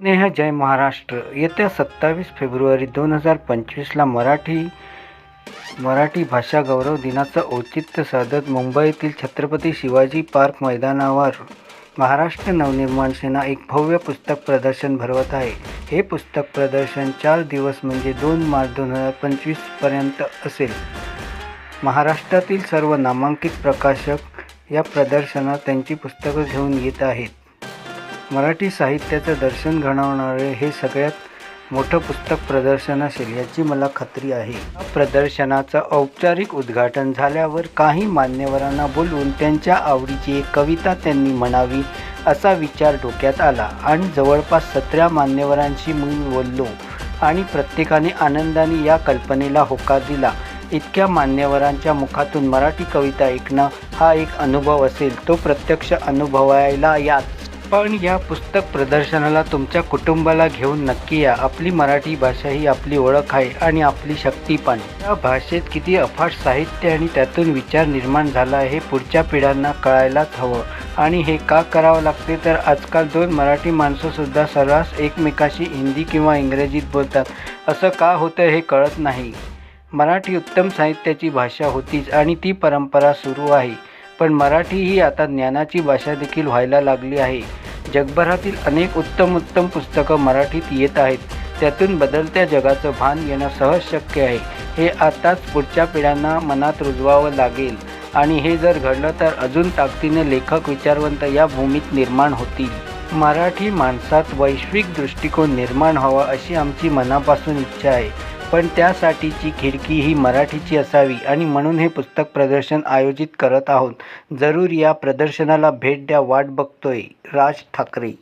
स्नेह जय महाराष्ट्र. येत्या सत्तावीस फेब्रुवारी दोन हजार पंचवीसला मराठी मराठी भाषा गौरव दिनाचं औचित्य साधत मुंबईतील छत्रपती शिवाजी पार्क मैदानावर महाराष्ट्र नवनिर्माण सेना एक भव्य पुस्तक प्रदर्शन भरवत आहे. हे पुस्तक प्रदर्शन चार दिवस म्हणजे दोन मार्च दोन हजार पंचवीसपर्यंत असेल. महाराष्ट्रातील सर्व नामांकित प्रकाशक या प्रदर्शनात त्यांची पुस्तकं घेऊन येत आहेत. मराठी साहित्याचं दर्शन घडवणारे हे सगळ्यात मोठं पुस्तक प्रदर्शन असेल याची मला खात्री आहे. प्रदर्शनाचं औपचारिक उद्घाटन झाल्यावर काही मान्यवरांना बोलवून त्यांच्या आवडीची एक कविता त्यांनी म्हणावी असा विचार डोक्यात आला आणि जवळपास सतरा मान्यवरांशी मी बोललो आणि प्रत्येकाने आनंदाने या कल्पनेला होकार दिला. इतक्या मान्यवरांच्या मुखातून मराठी कविता ऐकणं हा एक अनुभव असेल. तो प्रत्यक्ष अनुभवायला यात पण या पुस्तक प्रदर्शनाला तुमच्या कुटुंबाला घेऊन नक्की या. आपली मराठी भाषा ही आपली ओळख आहे आणि आपली शक्ती पण. या भाषेत किती अफाट साहित्य आणि त्यातून विचार निर्माण झाला आहे हे पुढच्या पिढ्यांना कळायलाच हवं. आणि हे का करावं लागते? तर आजकाल दोन मराठी माणसंसुद्धा सर्रास एकमेकाशी हिंदी किंवा इंग्रजीत बोलतात. असं का होतं हे कळत नाही. मराठी उत्तम साहित्याची भाषा होतीच आणि ती परंपरा सुरू आहे. पण मराठी ही आता ज्ञानाची भाषा देखील व्हायला लागली आहे. जगभरातील अनेक उत्तम उत्तम पुस्तकं मराठीत येत आहेत. त्यातून बदलत्या जगाचं भान येणं सहज शक्य आहे. हे आताच पुढच्या पिढ्यांना मनात रुजवावं लागेल. आणि हे जर घडलं तर अजून ताकदीने लेखक विचारवंत या भूमीत निर्माण होतील. मराठी माणसात वैश्विक दृष्टिकोन निर्माण व्हावा अशी आमची मनापासून इच्छा आहे. पण त्यासाठीची खिडकी ही मराठीची असावी आणि म्हणून हे पुस्तक प्रदर्शन आयोजित करत आहोत. जरूर या प्रदर्शनाला भेट द्या वाट बघतोय राज ठाकरे.